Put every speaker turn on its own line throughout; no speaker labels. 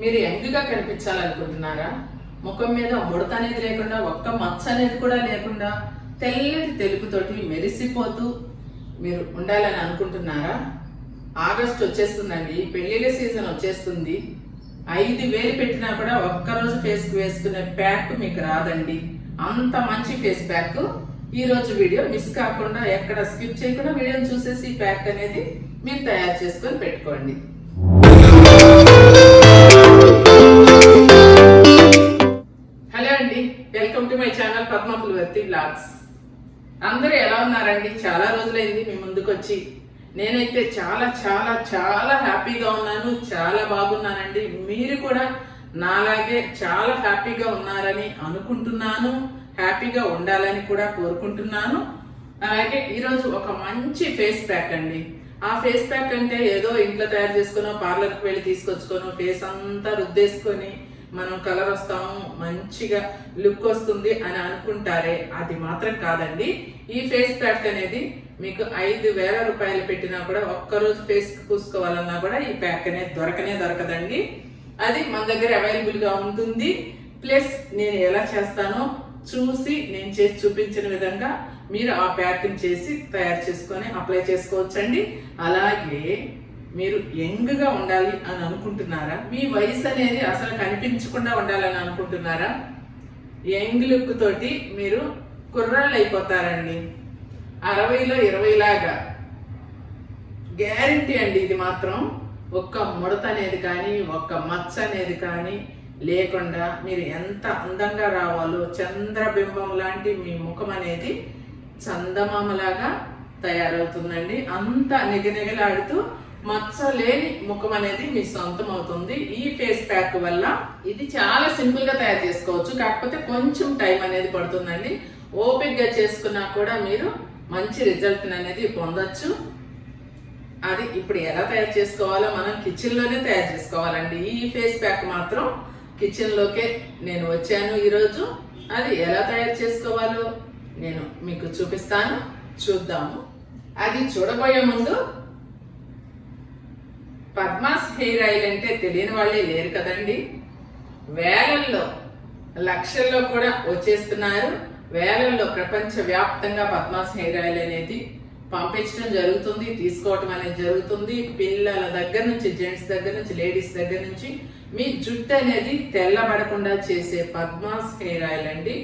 మీరు యంగ్గా కనిపించాలనుకుంటున్నారా? ముఖం మీద ముడత అనేది లేకుండా ఒక్క మచ్చ అనేది కూడా లేకుండా తెల్లటి తెలుపుతోటి మెరిసిపోతూ మీరు ఉండాలని అనుకుంటున్నారా? ఆగస్ట్ వచ్చేస్తుందండి పెళ్ళిళ్ళ సీజన్ వచ్చేస్తుంది. ఐదు వేలు పెట్టినా కూడా ఒక్కరోజు ఫేస్కి వేసుకునే ప్యాక్ మీకు రాదండి. అంత మంచి ఫేస్ ప్యాక్. ఈరోజు వీడియో మిస్ కాకుండా ఎక్కడ స్కిప్ చేయకుండా వీడియోని చూసేసి ఈ ప్యాక్ అనేది మీరు తయారు చేసుకొని పెట్టుకోండి. పద్మపులవర్తి బ్లాగ్స్ అందరూ ఎలా ఉన్నారండి? చాలా రోజులైంది మీ ముందుకు వచ్చి నేనైతే చాలా చాలా చాలా హ్యాపీగా ఉన్నాను చాలా బాగున్నానండి. మీరు కూడా నాలాగే చాలా హ్యాపీగా ఉన్నారని అనుకుంటున్నాను హ్యాపీగా ఉండాలని కూడా కోరుకుంటున్నాను. అలాగే ఈరోజు ఒక మంచి ఫేస్ ప్యాక్ అండి. ఆ ఫేస్ ప్యాక్ అంటే ఏదో ఇంట్లో తయారు చేసుకునో పార్లర్కి వెళ్ళి తీసుకొచ్చుకోనో ఫేస్ అంతా రుద్దేసుకొని మనం కలర్ వస్తాము మంచిగా లుక్ వస్తుంది అని అనుకుంటారే అది మాత్రం కాదండి. ఈ ఫేస్ ప్యాక్ అనేది మీకు ఐదు వేల రూపాయలు పెట్టినా కూడా ఒక్కరోజు ఫేస్ పూసుకోవాలన్నా కూడా ఈ ప్యాక్ అనేది దొరకనే దొరకదండి. అది మన దగ్గర అవైలబుల్గా ఉంటుంది. ప్లస్ నేను ఎలా చేస్తానో చూసి నేను చేసి చూపించిన విధంగా మీరు ఆ ప్యాకింగ్ చేసి తయారు చేసుకొని అప్లై చేసుకోవచ్చండి. అలాగే మీరు యంగ్గా ఉండాలి అని అనుకుంటున్నారా? మీ వయసు అనేది అసలు కనిపించకుండా ఉండాలని అనుకుంటున్నారా? యంగ్ లుక్ తోటి మీరు కుర్రాళ్ళు అయిపోతారండి. అరవైలో ఇరవైలాగా. గ్యారంటీ అండి ఇది మాత్రం. ఒక్క ముడత అనేది కానీ ఒక్క మచ్చ అనేది కానీ లేకుండా మీరు ఎంత అందంగా రావాలో చంద్రబింబం లాంటి మీ ముఖం అనేది చందమామలాగా తయారవుతుందండి. అంత నిగనిగలాడుతూ మచ్చ లేని ముఖం అనేది మీ సొంతం అవుతుంది. ఈ ఫేస్ ప్యాక్ వల్ల ఇది చాలా సింపుల్గా తయారు చేసుకోవచ్చు. కాకపోతే కొంచెం టైం అనేది పడుతుందండి. ఓపిక్గా చేసుకున్నా కూడా మీరు మంచి రిజల్ట్ అనేది పొందొచ్చు. అది ఇప్పుడు ఎలా తయారు చేసుకోవాలో మనం కిచెన్లోనే తయారు చేసుకోవాలండి. ఈ ఫేస్ ప్యాక్ మాత్రం కిచెన్ లోకే నేను వచ్చాను ఈరోజు. అది ఎలా తయారు చేసుకోవాలో నేను మీకు చూపిస్తాను. చూద్దాము. అది చూడబోయే ముందు పద్మాస్ హెయిర్ ఆయిల్ అంటే తెలియని వాళ్ళే లేరు కదండి. వేలల్లో లక్షల్లో కూడా వచ్చేస్తున్నారు. వేలల్లో ప్రపంచవ్యాప్తంగా పద్మాస్ హెయిర్ ఆయిల్ అనేది పంపించడం జరుగుతుంది తీసుకోవటం అనేది జరుగుతుంది. పిల్లల దగ్గర నుంచి జెంట్స్ దగ్గర నుంచి లేడీస్ దగ్గర నుంచి మీ జుట్టు అనేది తెల్లబడకుండా చేసే పద్మాస్ హెయిర్ ఆయిల్ అండి.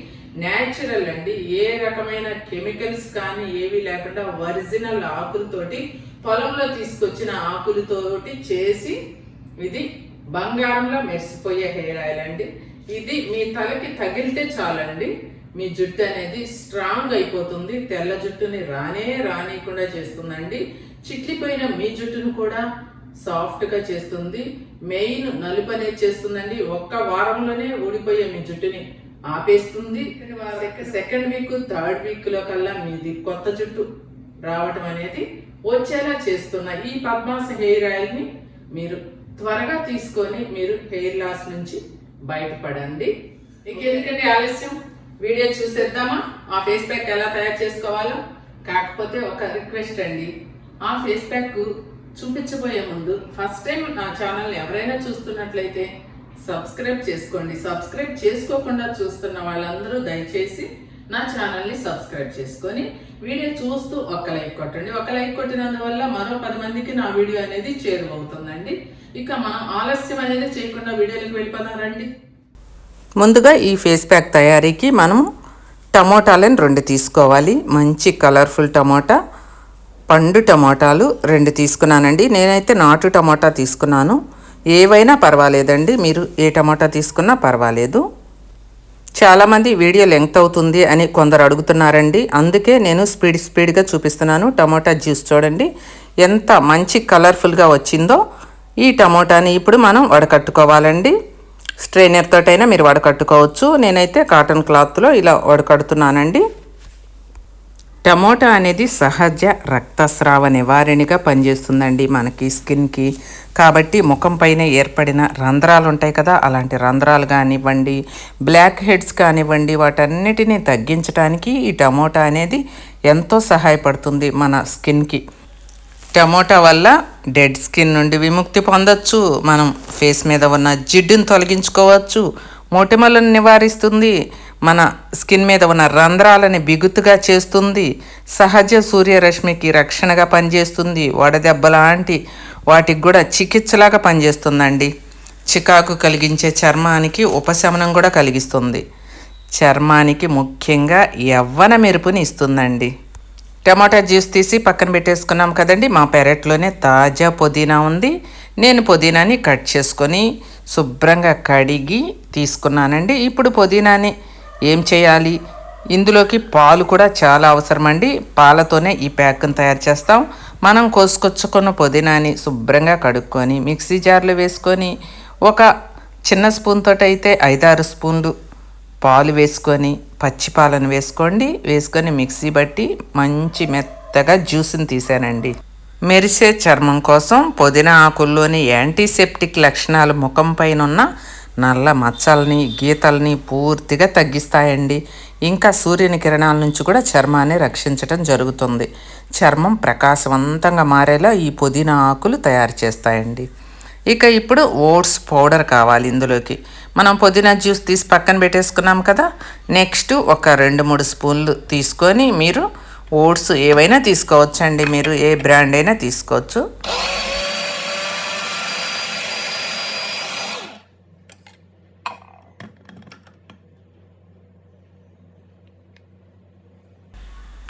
న్యాచురల్ అండి. ఏ రకమైన కెమికల్స్ కానీ ఏవి లేకుండా ఒరిజినల్ ఆకులతోటి పొలంలో తీసుకొచ్చిన ఆకులతోటి చేసి ఇది బంగారంలో మెరిసిపోయే హెయిర్ ఆయిల్ అండి. ఇది మీ తలకి తగిలితే చాలండి. మీ జుట్టు అనేది స్ట్రాంగ్ అయిపోతుంది. తెల్ల జుట్టుని రానే రానియకుండా చేస్తుందండి. చిట్లిపోయిన మీ జుట్టును కూడా సాఫ్ట్గా చేస్తుంది. మెయిన్ నలుపు అనేది చేస్తుందండి. ఒక్క వారంలోనే ఊడిపోయే మీ జుట్టుని ఆపేస్తుంది. సెకండ్ వీక్ థర్డ్ వీక్లో కల్లా మీది కొత్త జుట్టు రావటం అనేది వచ్చేలా చేస్తున్న ఈ పద్మాస హెయిర్ ఆయిల్ని మీరు త్వరగా తీసుకొని మీరు హెయిర్ లాస్ నుంచి బయటపడండి. ఇంకెందుకండి ఆలస్యం? వీడియో చూసేద్దామా? ఆ ఫేస్ ప్యాక్ ఎలా తయారు చేసుకోవాలో? కాకపోతే ఒక రిక్వెస్ట్ అండి. ఆ ఫేస్ ప్యాక్ చూపించబోయే ముందు ఫస్ట్ టైం నా ఛానల్ ఎవరైనా చూస్తున్నట్లయితే సబ్స్క్రైబ్ చేసుకోండి. సబ్స్క్రైబ్ చేసుకోకుండా చూస్తున్న వాళ్ళందరూ దయచేసి నా ఛానల్ని సబ్స్క్రైబ్ చేసుకొని వీడియో చూస్తూ ఒక లైక్ కొట్టండి. ఒక లైక్ కొట్టినందువల్ల మరో పది మందికి నా వీడియో అనేది చేరువవుతుందండి. ఇక మనం ఆలస్యం అనేది చేయకుండా వీడియోలకు వెళ్ళిపోదారండి
ముందుగా ఈ ఫేస్ ప్యాక్ తయారీకి మనం టమోటాలను రెండు తీసుకోవాలి. మంచి కలర్ఫుల్ టమోటా పండు టమోటాలు రెండు తీసుకున్నానండి. నేనైతే నాటు టమోటా తీసుకున్నాను. ఏవైనా పర్వాలేదండి. మీరు ఏ టమోటా తీసుకున్నా పర్వాలేదు. చాలామంది వీడియో లెంగ్త్ అవుతుంది అని కొందరు అడుగుతున్నారండి. అందుకే నేను స్పీడ్ స్పీడ్గా చూపిస్తున్నాను. టమోటా జ్యూస్ చూడండి. ఎంత మంచి కలర్ఫుల్గా వచ్చిందో ఈ టమోటాని ఇప్పుడు మనం వడకట్టుకోవాలండి. స్ట్రైనర్తోటైనా మీరు వడకట్టుకోవచ్చు. నేనైతే కాటన్ క్లాత్లో ఇలా వడకడుతున్నానండి. టమోటా అనేది సహజ రక్తస్రావ నివారణగా పనిచేస్తుందండి మనకి స్కిన్కి. కాబట్టి ముఖం పైన ఏర్పడిన రంధ్రాలు ఉంటాయి కదా అలాంటి రంధ్రాలు కానివ్వండి బ్లాక్ హెడ్స్ కానివ్వండి వాటన్నిటిని తగ్గించడానికి ఈ టమోటా అనేది ఎంతో సహాయపడుతుంది మన స్కిన్కి. టమోటా వల్ల డెడ్ స్కిన్ నుండి విముక్తి పొందొచ్చు మనం ఫేస్ మీద ఉన్న జిడ్డును తొలగించుకోవచ్చు మొటిమలను నివారిస్తుంది మన స్కిన్ మీద ఉన్న రంధ్రాలని బిగుతుగా చేస్తుంది. సహజ సూర్యరశ్మికి రక్షణగా పనిచేస్తుంది. వడదెబ్బ లాంటి వాటికి కూడా చికిత్సలాగా పనిచేస్తుందండి. చికాకు కలిగించే చర్మానికి ఉపశమనం కూడా కలిగిస్తుంది. చర్మానికి ముఖ్యంగా యవ్వన మెరుపుని ఇస్తుందండి. టమాటా జ్యూస్ తీసి పక్కన పెట్టేసుకున్నాం కదండి. మా పెరట్లోనే తాజా పుదీనా ఉంది. నేను పుదీనాని కట్ చేసుకొని శుభ్రంగా కడిగి తీసుకున్నానండి. ఇప్పుడు పుదీనాని ఏం చేయాలి? ఇందులోకి పాలు కూడా చాలా అవసరం అండి పాలతోనే ఈ ప్యాక్ని తయారు చేస్తాం. మనం కోసుకొచ్చుకున్న పుదీనాని శుభ్రంగా కడుక్కొని మిక్సీ జార్లో వేసుకొని ఒక చిన్న స్పూన్ అయితే ఐదారు స్పూన్లు పాలు వేసుకొని పచ్చి పాలను వేసుకోండి. వేసుకొని మిక్సీ బట్టి మంచి మెత్తగా జ్యూస్ని తీసానండి. మెరిసే చర్మం కోసం పుదీనా ఆకుల్లోని యాంటీసెప్టిక్ లక్షణాలు ముఖం పైన ఉన్న నల్ల మచ్చల్ని గీతల్ని పూర్తిగా తగ్గిస్తాయండి. ఇంకా సూర్యుని కిరణాల నుంచి కూడా చర్మాన్ని రక్షించడం జరుగుతుంది. చర్మం ప్రకాశవంతంగా మారేలా ఈ పుదీనా ఆకులు తయారు చేస్తాయండి. ఇక ఇప్పుడు ఓట్స్ పౌడర్ కావాలి ఇందులోకి. మనం పుదీనా జ్యూస్ తీసి పక్కన పెట్టేసుకున్నాం కదా. నెక్స్ట్ ఒక రెండు మూడు స్పూన్లు తీసుకొని మీరు ఓట్స్ ఏవైనా తీసుకోవచ్చండి. మీరు ఏ బ్రాండ్ అయినా తీసుకోవచ్చు.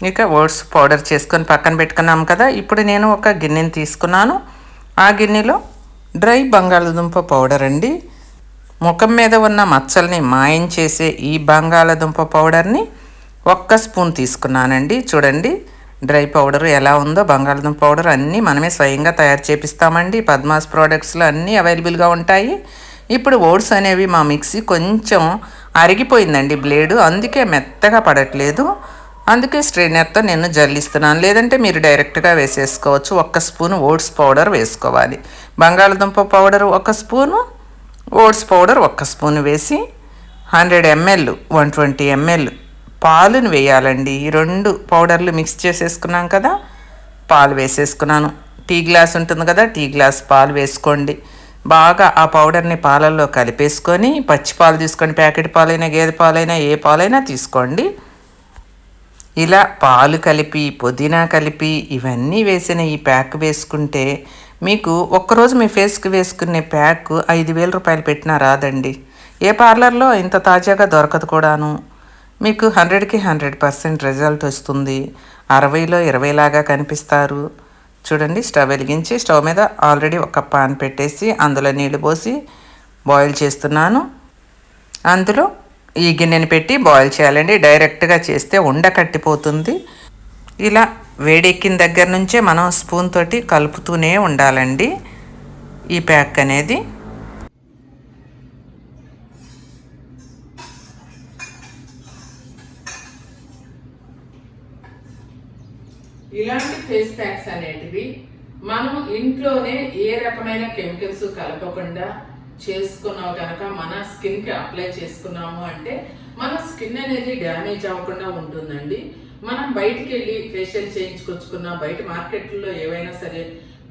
ఇక ఓట్స్ పౌడర్ చేసుకొని పక్కన పెట్టుకున్నాం కదా ఇప్పుడు నేను ఒక గిన్నెని తీసుకున్నాను. ఆ గిన్నెలో డ్రై బంగాళదుంప పౌడర్ అండి. ముఖం మీద ఉన్న మచ్చల్ని మాయం చేసే ఈ బంగాళదుంప పౌడర్ని ఒక్క స్పూన్ తీసుకున్నానండి. చూడండి డ్రై పౌడర్ ఎలా ఉందో బంగాళదుంప పౌడర్ అన్నీ మనమే స్వయంగా తయారు చేపిస్తామండి. పద్మాస్ ప్రోడక్ట్స్లో అన్నీ అవైలబుల్గా ఉంటాయి. ఇప్పుడు ఓట్స్ అనేవి మా మిక్సీ కొంచెం అరిగిపోయిందండి బ్లేడు అందుకే మెత్తగా పడట్లేదు. అందుకే స్ట్రైనర్తో నేను జల్లిస్తున్నాను. లేదంటే మీరు డైరెక్ట్గా వేసేసుకోవచ్చు. ఒక్క స్పూన్ ఓట్స్ పౌడర్ వేసుకోవాలి. బంగాళదుంప పౌడర్ ఒక స్పూను ఓట్స్ పౌడర్ ఒక్క స్పూన్ వేసి hundred ML one twenty ML పాలును వేయాలండి. ఈ రెండు పౌడర్లు మిక్స్ చేసేసుకున్నాం కదా పాలు వేసేసుకున్నాను. టీ గ్లాస్ ఉంటుంది కదా టీ గ్లాస్ పాలు వేసుకోండి. బాగా ఆ పౌడర్ని పాలల్లో కలిపేసుకొని పచ్చి పాలు తీసుకొని ప్యాకెట్ పాలైనా గేదె పాలైనా ఏ పాలైనా తీసుకోండి. ఇలా పాలు కలిపి పుదీనా కలిపి ఇవన్నీ వేసిన ఈ ప్యాక్ వేసుకుంటే మీకు ఒక్కరోజు మీ ఫేస్కి వేసుకునే ప్యాక్ ఐదు వేల రూపాయలు పెట్టినా రాదండి. ఏ పార్లర్లో ఇంత తాజాగా దొరకదు కూడాను. మీకు హండ్రెడ్కి హండ్రెడ్ పర్సెంట్ రిజల్ట్ వస్తుంది. అరవైలో ఇరవైలాగా కనిపిస్తారు. చూడండి స్టవ్ వెలిగించి స్టవ్ మీద ఆల్రెడీ ఒక పాన్ పెట్టేసి అందులో నీళ్ళు పోసి బాయిల్ చేస్తున్నాను. అందులో ఈ గిన్నెని పెట్టి బాయిల్ చేయాలండి. డైరెక్ట్గా చేస్తే ఉండ కట్టిపోతుంది. ఇలా వేడెక్కిన దగ్గర నుంచే మనం స్పూన్ తోటి కలుపుతూనే ఉండాలండి. ఈ ప్యాక్ అనేది.
ఇలాంటి ఫేస్ ప్యాక్స్ అనేటివి మనం ఇంట్లోనే ఏ రకమైన కెమికల్స్ కలపకుండా చేసుకున్నావు కనుక మన స్కిన్కి అప్లై చేసుకున్నాము అంటే మన స్కిన్ అనేది డ్యామేజ్ అవ్వకుండా ఉంటుందండి. మనం బయటికి వెళ్ళి ఫేషియల్ చేయించుకొచ్చుకున్న బయట మార్కెట్లో ఏవైనా సరే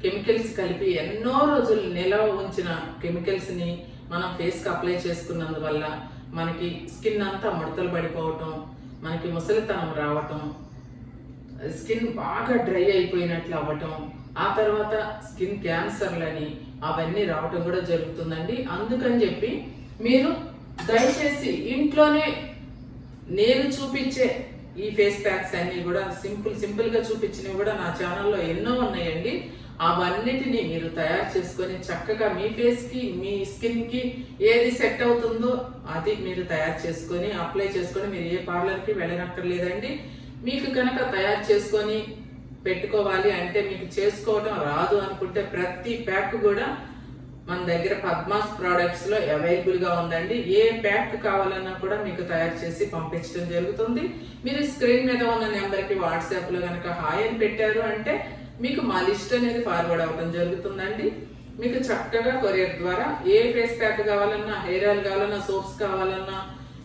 కెమికల్స్ కలిపి ఎన్నో రోజులు నిలవ ఉంచిన కెమికల్స్ని మనం ఫేస్కి అప్లై చేసుకున్నందువల్ల మనకి స్కిన్ అంతా ముడతలు పడిపోవటం మనకి ముసలితనం రావటం స్కిన్ బాగా డ్రై అయిపోయినట్లు అవ్వటం ఆ తర్వాత స్కిన్ క్యాన్సర్లని అవన్నీ రావటం కూడా జరుగుతుందండి. అందుకని చెప్పి మీరు దయచేసి ఇంట్లోనే నేను చూపించే ఈ ఫేస్ ప్యాక్స్ అన్నీ కూడా సింపుల్ సింపుల్గా చూపించినవి కూడా నా ఛానల్లో ఎన్నో ఉన్నాయండి. అవన్నిటిని మీరు తయారు చేసుకొని చక్కగా మీ ఫేస్కి మీ స్కిన్కి ఏది సెట్ అవుతుందో అది మీరు తయారు చేసుకొని అప్లై చేసుకొని మీరు ఏ పార్లర్కి వెళ్ళనక్కర్లేదండి. మీకు కనుక తయారు చేసుకొని పెట్టుకోవాలి అంటే మీకు చేసుకోవడం రాదు అనుకుంటే ప్రతి ప్యాక్ కూడా మన దగ్గర పద్మాస్ ప్రోడక్ట్స్లో అవైలబుల్గా ఉందండి. ఏ ప్యాక్ కావాలన్నా కూడా మీకు తయారు చేసి పంపించడం జరుగుతుంది. మీరు స్క్రీన్ మీద ఉన్న నెంబర్కి వాట్సాప్లో కనుక హాయ్ అని పెట్టారు అంటే మీకు మా లిస్ట్ అనేది ఫార్వర్డ్ అవ్వడం జరుగుతుందండి. మీకు చక్కగా కొరియర్ ద్వారా ఏ ఫేస్ ప్యాక్ కావాలన్నా హెయిర్ ఆయిల్ కావాలన్నా సోప్స్ కావాలన్నా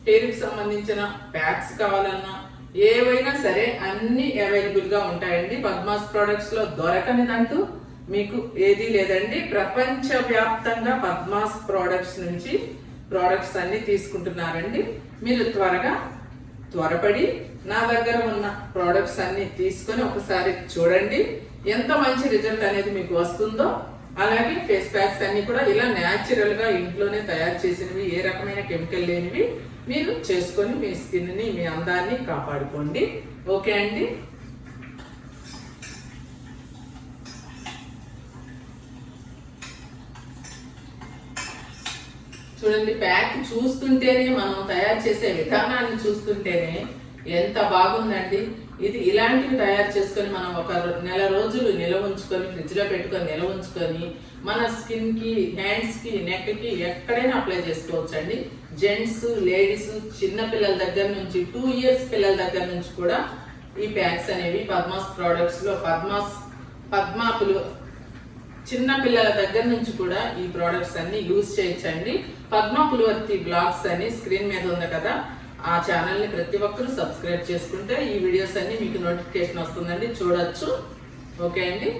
హెయిర్కి సంబంధించిన ప్యాక్స్ కావాలన్నా ఏవైనా సరే అన్ని అవైలబుల్గా ఉంటాయండి. పద్మాస్ ప్రొడక్ట్స్లో దొరకనిదంటూ మీకు ఏది లేదండి. ప్రపంచ వ్యాప్తంగా పద్మాస్ ప్రోడక్ట్స్ నుంచి ప్రోడక్ట్స్ అన్ని తీసుకుంటున్నారండి. మీరు త్వరగా త్వరపడి నా దగ్గర ఉన్న ప్రోడక్ట్స్ అన్ని తీసుకొని ఒకసారి చూడండి. ఎంత మంచి రిజల్ట్ అనేది మీకు వస్తుందో అలాగే ఫేస్ ప్యాక్స్ అన్ని కూడా ఇలా న్యాచురల్గా ఇంట్లోనే తయారు చేసినవి ఏ రకమైన కెమికల్ లేనివి మీరు చేసుకొని మీ స్కిన్ని మీ అందాన్ని కాపాడుకోండి. ఓకే అండి? చూడండి ప్యాక్ చూస్తుంటేనే మనం తయారు చేసే విధానాన్ని చూస్తుంటేనే ఎంత బాగుందండి. ఇది ఇలాంటివి తయారు చేసుకొని మనం ఒక నెల రోజులు నిల్వ ఉంచుకొని ఫ్రిడ్జ్లో పెట్టుకొని నిల్వ ఉంచుకొని మన స్కిన్కి హ్యాండ్స్కి నెక్కి ఎక్కడైనా అప్లై చేసుకోవచ్చు అండి జెంట్స్ లేడీస్ చిన్న పిల్లల దగ్గర నుంచి టూ ఇయర్స్ పిల్లల దగ్గర నుంచి కూడా ఈ ప్యాక్స్ అనేవి పద్మాస్ ప్రోడక్ట్స్లో పద్మాస్ పద్మాపులు చిన్న పిల్లల దగ్గర నుంచి కూడా ఈ ప్రోడక్ట్స్ అన్ని యూజ్ చేయొచ్చండి. పద్మ పులివర్తి బ్లాగ్స్ అని స్క్రీన్ మీద ఉంది కదా. ఆ ఛానల్ని ప్రతి ఒక్కరూ సబ్స్క్రైబ్ చేసుకుంటే ఈ వీడియోస్ అన్ని మీకు నోటిఫికేషన్ వస్తుందండి. చూడొచ్చు. ఓకే అండి?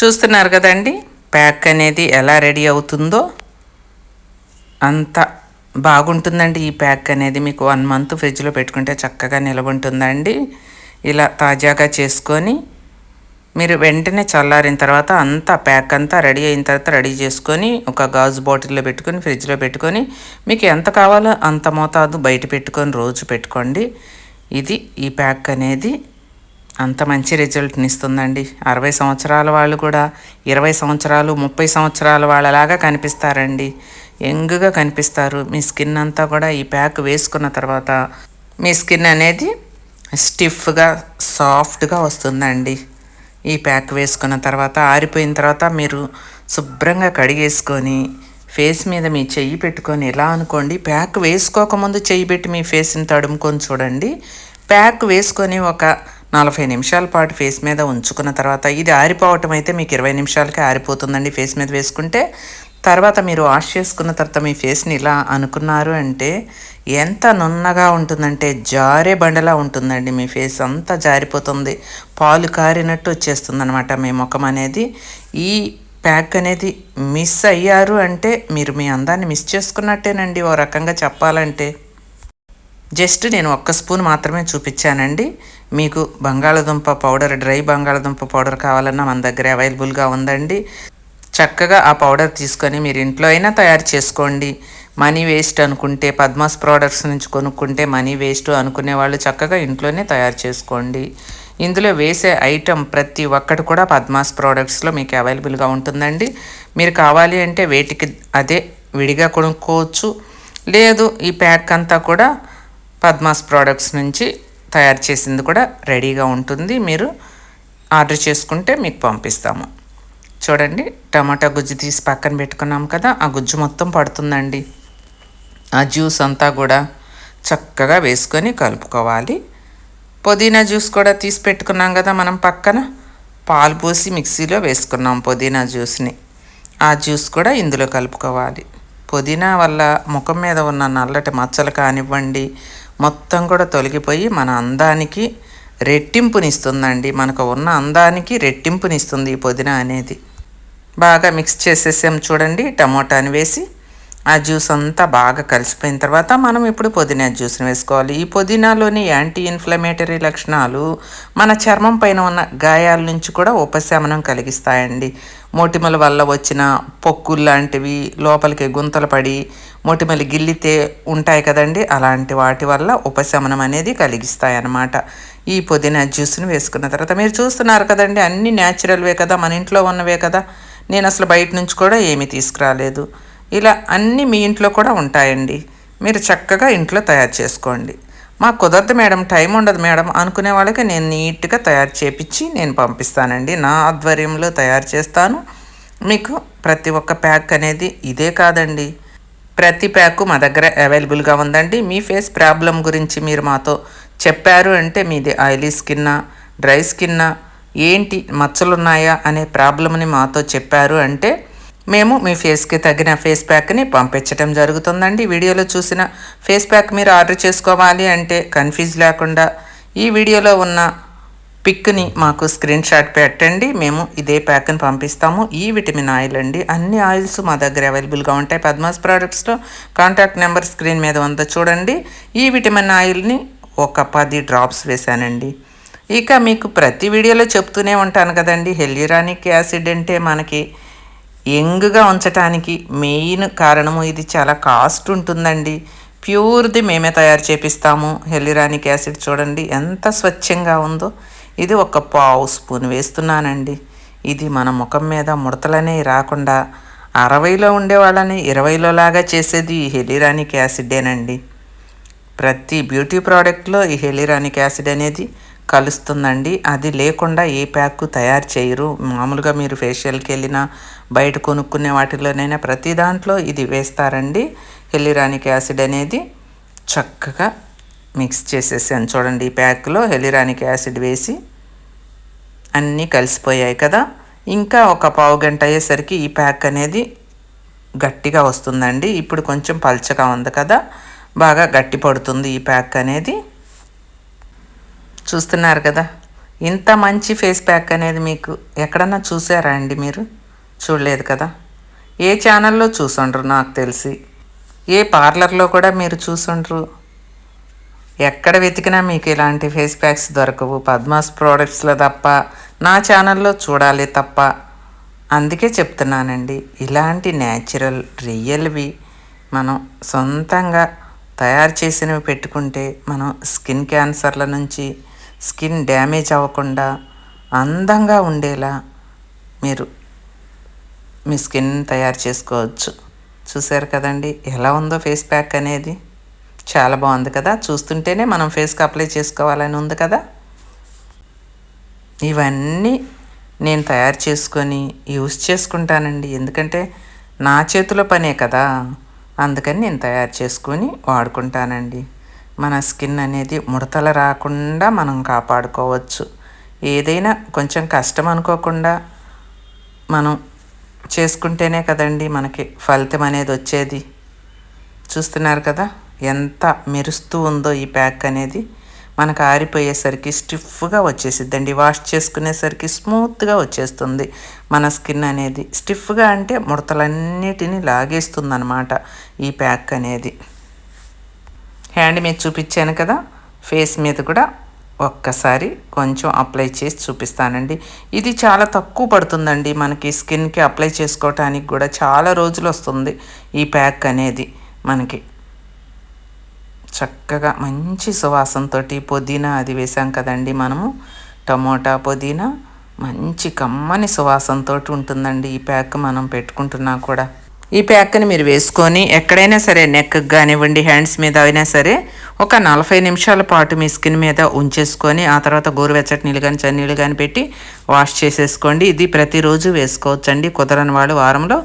చూస్తున్నారు కదండి ప్యాక్ అనేది ఎలా రెడీ అవుతుందో. అంత బాగుంటుందండి ఈ ప్యాక్ అనేది. మీకు వన్ మంత్ ఫ్రిడ్జ్లో పెట్టుకుంటే చక్కగా నిలవ ఉంటుందండి ఇలా తాజాగా చేసుకొని మీరు వెంటనే చల్లారిన తర్వాత అంతా ప్యాక్ అంతా రెడీ అయిన తర్వాత రెడీ చేసుకొని ఒక గాజు బాటిల్లో పెట్టుకొని ఫ్రిడ్జ్లో పెట్టుకొని మీకు ఎంత కావాలో అంత మోతాదు బయట పెట్టుకొని రోజు పెట్టుకోండి. ఇది ఈ ప్యాక్ అనేది అంత మంచి రిజల్ట్ని ఇస్తుందండి. అరవై సంవత్సరాల వాళ్ళు కూడా ఇరవై సంవత్సరాలు ముప్పై సంవత్సరాల వాళ్ళలాగా కనిపిస్తారండి. యంగ్గా కనిపిస్తారు. మీ స్కిన్ అంతా కూడా ఈ ప్యాక్ వేసుకున్న తర్వాత మీ స్కిన్ అనేది స్టిఫ్గా సాఫ్ట్గా వస్తుందండి. ఈ ప్యాక్ వేసుకున్న తర్వాత ఆరిపోయిన తర్వాత మీరు శుభ్రంగా కడిగేసుకొని ఫేస్ మీద మీ చెయ్యి పెట్టుకొని ఎలా అనుకోండి ప్యాక్ వేసుకోకముందు చెయ్యి పెట్టి మీ ఫేస్ని తడుముకొని చూడండి. ప్యాక్ వేసుకొని ఒక నలభై నిమిషాల పాటు ఫేస్ మీద ఉంచుకున్న తర్వాత ఇది ఆరిపోవటం అయితే మీకు ఇరవై నిమిషాలకే ఆరిపోతుందండి ఫేస్ మీద వేసుకుంటే. తర్వాత మీరు వాష్ చేసుకున్న తర్వాత మీ ఫేస్ని ఇలా అనుకున్నారు అంటే ఎంత నున్నగా ఉంటుందంటే జారే బండలా ఉంటుందండి. మీ ఫేస్ అంతా జారిపోతుంది. పాలు కారినట్టు వచ్చేస్తుంది అనమాట మీ ముఖం అనేది. ఈ ప్యాక్ అనేది మిస్ అయ్యారు అంటే మీరు మీ అందాన్ని మిస్ చేసుకున్నట్టేనండి ఓ రకంగా చెప్పాలంటే. జస్ట్ నేను ఒక్క స్పూన్ మాత్రమే చూపించానండి. మీకు బంగాళదుంప పౌడర్ డ్రై బంగాళదుంప పౌడర్ కావాలన్నా మన దగ్గర అవైలబుల్గా ఉందండి. చక్కగా ఆ పౌడర్ తీసుకొని మీరు ఇంట్లో అయినా తయారు చేసుకోండి. మనీ వేస్ట్ అనుకుంటే పద్మాస్ ప్రోడక్ట్స్ నుంచి కొనుక్కుంటే మనీ వేస్ట్ అనుకునే వాళ్ళు చక్కగా ఇంట్లోనే తయారు చేసుకోండి. ఇందులో వేసే ఐటెం ప్రతి ఒక్కటి కూడా పద్మాస్ ప్రోడక్ట్స్లో మీకు అవైలబుల్గా ఉంటుందండి. మీరు కావాలి అంటే వేటికి అదే విడిగా కొనుక్కోవచ్చు. లేదు ఈ ప్యాక్ అంతా కూడా పద్మాస్ ప్రోడక్ట్స్ నుంచి తయారు చేసింది కూడా రెడీగా ఉంటుంది. మీరు ఆర్డర్ చేసుకుంటే మీకు పంపిస్తాము. చూడండి టమాటా గుజ్జు తీసి పక్కన పెట్టుకున్నాం కదా ఆ గుజ్జు మొత్తం పడుతుందండి. ఆ జ్యూస్ అంతా కూడా చక్కగా వేసుకొని కలుపుకోవాలి. పుదీనా జ్యూస్ కూడా తీసి పెట్టుకున్నాం కదా మనం పక్కన. పాలు పోసి మిక్సీలో వేసుకున్నాం పుదీనా జ్యూస్ని. ఆ జ్యూస్ కూడా ఇందులో కలుపుకోవాలి. పుదీనా వల్ల ముఖం మీద ఉన్న నల్లటి మచ్చలు కానివ్వండి మొత్తం కూడా తొలగిపోయి మన అందానికి రెట్టింపునిస్తుందండి. మనకు ఉన్న అందానికి రెట్టింపునిస్తుంది ఈ పుదీనా అనేది. బాగా మిక్స్ చేసేసాం చూడండి. టమోటాని వేసి ఆ జ్యూస్ అంతా బాగా కలిసిపోయిన తర్వాత మనం ఇప్పుడు పుదీనా జ్యూస్ని వేసుకోవాలి. ఈ పుదీనాలోని యాంటీ ఇన్ఫ్లమేటరీ లక్షణాలు మన చర్మం పైన ఉన్న గాయాల నుంచి కూడా ఉపశమనం కలిగిస్తాయండి. మోటిమల వల్ల వచ్చిన పొక్కులు లాంటివి లోపలికి గుంతలు పడి మొటిమలు గిల్లితే ఉంటాయి కదండి. అలాంటి వాటి వల్ల ఉపశమనం అనేది కలిగిస్తాయి అన్నమాట ఈ పుదీనా జ్యూస్ని వేసుకున్న తర్వాత మీరు చూస్తున్నారు కదండి అన్ని న్యాచురల్వే కదా మన ఇంట్లో ఉన్నవే కదా. నేను అసలు బయట నుంచి కూడా ఏమీ తీసుకురాలేదు. ఇలా అన్నీ మీ ఇంట్లో కూడా ఉంటాయండి. మీరు చక్కగా ఇంట్లో తయారు చేసుకోండి. మాకు కుదరదు మేడం టైం ఉండదు మేడం. అనుకునే వాళ్ళకి నేను నీట్గా తయారు చేపించి నేను పంపిస్తానండి. నా ఆధ్వర్యంలో తయారు చేస్తాను. మీకు ప్రతి ఒక్క ప్యాక్ అనేది ఇదే కాదండి. ప్రతి ప్యాక్ మా దగ్గర అవైలబుల్గా ఉందండి. మీ ఫేస్ ప్రాబ్లం గురించి మీరు మాతో చెప్పారు అంటే మీది ఆయిలీ స్కిన్నా డ్రై స్కిన్నా ఏంటి మచ్చలున్నాయా అనే ప్రాబ్లమ్ని మాతో చెప్పారు అంటే మేము మీ ఫేస్కి తగిన ఫేస్ ప్యాక్ని పంపించడం జరుగుతుందండి. వీడియోలో చూసిన ఫేస్ ప్యాక్ మీరు ఆర్డర్ చేసుకోవాలి అంటే కన్ఫ్యూజ్ లేకుండా ఈ వీడియోలో ఉన్న పిక్ని మాకు స్క్రీన్ షాట్ పెట్టండి. మేము ఇదే ప్యాక్ని పంపిస్తాము. ఈ విటమిన్ ఆయిల్ అండి. అన్ని ఆయిల్స్ మా దగ్గర అవైలబుల్గా ఉంటాయి. పద్మాస్ ప్రోడక్ట్స్లో కాంటాక్ట్ నెంబర్ స్క్రీన్ మీద ఉందో చూడండి. ఈ విటమిన్ ఆయిల్ని ఒక పది డ్రాప్స్ వేశానండి. ఇక మీకు ప్రతి వీడియోలో చెప్తూనే ఉంటాను కదండి. హెల్యూరానిక్ యాసిడ్ అంటే మనకి యంగ్గా ఉంచటానికి మెయిన్ కారణము ఇది. చాలా కాస్ట్ ఉంటుందండి. ప్యూర్ది మేమే తయారు చేపిస్తాము. హెల్యూరానిక్ యాసిడ్ చూడండి ఎంత స్వచ్ఛంగా ఉందో. ఇది ఒక పావు స్పూన్ వేస్తున్నానండి. ఇది మన ముఖం మీద ముడతలనే రాకుండా అరవైలో ఉండే వాళ్ళని ఇరవైలో లాగా చేసేది ఈ హెలిరానిక్ యాసిడేనండి. ప్రతి బ్యూటీ ప్రోడక్ట్లో ఈ హెలిరానిక్ యాసిడ్ అనేది కలుస్తుందండి. అది లేకుండా ఏ ప్యాక్ తయారు చేయరు. మామూలుగా మీరు ఫేషియల్కి వెళ్ళినా బయట కొనుక్కునే వాటిలోనైనా ప్రతి దాంట్లో ఇది వేస్తారండి. హెలిరానిక్ యాసిడ్ అనేది చక్కగా మిక్స్ చేసేసాను. చూడండి ఈ ప్యాక్లో హెలిరానిక్ యాసిడ్ వేసి అన్నీ కలిసిపోయాయి కదా. ఇంకా ఒక పావు గంట అయ్యేసరికి ఈ ప్యాక్ అనేది గట్టిగా వస్తుందండి. ఇప్పుడు కొంచెం పల్చగా ఉంది కదా. బాగా గట్టి పడుతుంది ఈ ప్యాక్ అనేది. చూస్తున్నారు కదా. ఇంత మంచి ఫేస్ ప్యాక్ అనేది మీకు ఎక్కడన్నా చూసారా అండి మీరు? చూడలేదు కదా. ఏ ఛానల్లో చూసుండ్రు నాకు తెలిసి? ఏ పార్లర్లో కూడా మీరు చూసుండ్రు? ఎక్కడ వెతికినా మీకు ఇలాంటి ఫేస్ ప్యాక్స్ దొరకవు. పద్మాస్ ప్రోడక్ట్స్లో తప్ప నా ఛానల్లో చూడాలి తప్ప. అందుకే చెప్తున్నానండి. ఇలాంటి న్యాచురల్ రియల్వి మనం సొంతంగా తయారు చేసినవి పెట్టుకుంటే మనం స్కిన్ క్యాన్సర్ల నుంచి స్కిన్ డ్యామేజ్ అవ్వకుండా అందంగా ఉండేలా మీరు మీ స్కిన్ తయారు చేసుకోవచ్చు. చూసారు కదండి? ఎలా ఉందో ఫేస్ ప్యాక్ అనేది. చాలా బాగుంది కదా? చూస్తుంటేనే మనం ఫేస్కి అప్లై చేసుకోవాలని ఉంది కదా? ఇవన్నీ నేను తయారు చేసుకొని యూస్ చేసుకుంటానండి. ఎందుకంటే నా చేతిలో పనే కదా? అందుకని నేను తయారు చేసుకొని వాడుకుంటానండి. మన స్కిన్ అనేది ముడతలు రాకుండా మనం కాపాడుకోవచ్చు. ఏదైనా కొంచెం కష్టం అనుకోకుండా మనం చేసుకుంటేనే కదండి మనకి ఫలితం అనేది వచ్చేది. చూస్తున్నారు కదా ఎంత మెరుస్తూ ఉందో ఈ ప్యాక్ అనేది. మనకు ఆరిపోయేసరికి స్టిఫ్గా వచ్చేసిద్దండి. వాష్ చేసుకునేసరికి స్మూత్గా వచ్చేస్తుంది. మన స్కిన్ అనేది స్టిఫ్గా అంటే ముడతలన్నిటినీ లాగేస్తుంది అనమాట ఈ ప్యాక్ అనేది. హ్యాండ్ మీద చూపించాను కదా ఫేస్ మీద కూడా ఒక్కసారి కొంచెం అప్లై చేసి చూపిస్తానండి. ఇది చాలా తక్కువ పడుతుందండి మనకి స్కిన్కి అప్లై చేసుకోవటానికి కూడా చాలా రోజులు వస్తుంది ఈ ప్యాక్ అనేది మనకి. చక్కగా మంచి సువాసనతో పుదీనా అది వేసాం కదండి మనము. టమోటా పుదీనా మంచి కమ్మని సువాసనతో ఉంటుందండి ఈ ప్యాక్ మనం పెట్టుకుంటున్నా కూడా. ఈ ప్యాక్ని మీరు వేసుకొని ఎక్కడైనా సరే నెక్ కానివ్వండి హ్యాండ్స్ మీద అయినా సరే ఒక నలభై నిమిషాల పాటు మీ స్కిన్ మీద ఉంచేసుకొని ఆ తర్వాత గోరువెచ్చటి నీళ్ళు కానీ చన్నీళ్ళు కానీ పెట్టి వాష్ చేసేసుకోండి. ఇది ప్రతిరోజు వేసుకోవచ్చండి. కుదరని వాళ్ళు వారంలో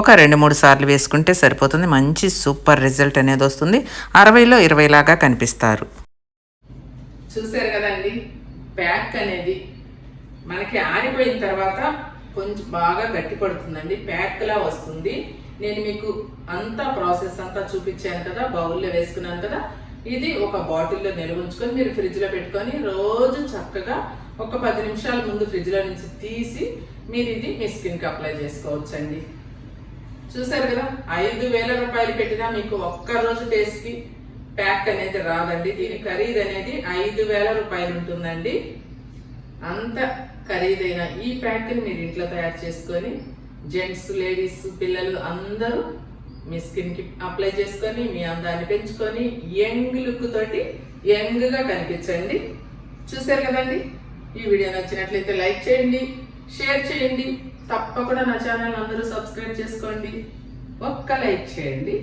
ఒక రెండు మూడు సార్లు వేసుకుంటే సరిపోతుంది. మంచి సూపర్ రిజల్ట్ అనేది వస్తుంది. అరవైలో ఇరవై లాగా కనిపిస్తారు.
చూసారు కదండి? ప్యాక్ అనేది మనకి ఆరిపోయిన తర్వాత కొంచెం బాగా గట్టి పడుతుందండి ప్యాక్లా వస్తుంది. నేను మీకు అంతా ప్రాసెస్ అంతా చూపించాను కదా బౌల్లో వేసుకున్నాను కదా ఇది ఒక బాటిల్లో నిల్వ ఉంచుకొని మీరు ఫ్రిడ్జ్లో పెట్టుకొని రోజు చక్కగా ఒక పది నిమిషాల ముందు ఫ్రిడ్జ్లో నుంచి తీసి మీరు ఇది మీ స్కిన్కి అప్లై చేసుకోవచ్చండి. చూసారు కదా ఐదు వేల రూపాయలు పెట్టినా మీకు ఒక్క రోజు ప్యాక్ అనేది రాదండి. దీని ఖరీదు అనేది ఐదు వేల రూపాయలు ఉంటుందండి. అంత ఖరీదైన ఈ ప్యాక్ని మీరు ఇంట్లో తయారు చేసుకొని జెంట్స్ లేడీస్ పిల్లలు అందరూ మీ స్కిన్కి అప్లై చేసుకొని మీ అందాన్ని పెంచుకొని యంగ్ లుక్ తోటి యంగ్గా కనిపించండి. చూసారు కదండి? ఈ వీడియో నచ్చినట్లయితే లైక్ చేయండి షేర్ చేయండి. తప్పకుండా నా ఛానల్ అందరూ సబ్స్క్రైబ్ చేసుకోండి. ఒక్క లైక్ చేయండి.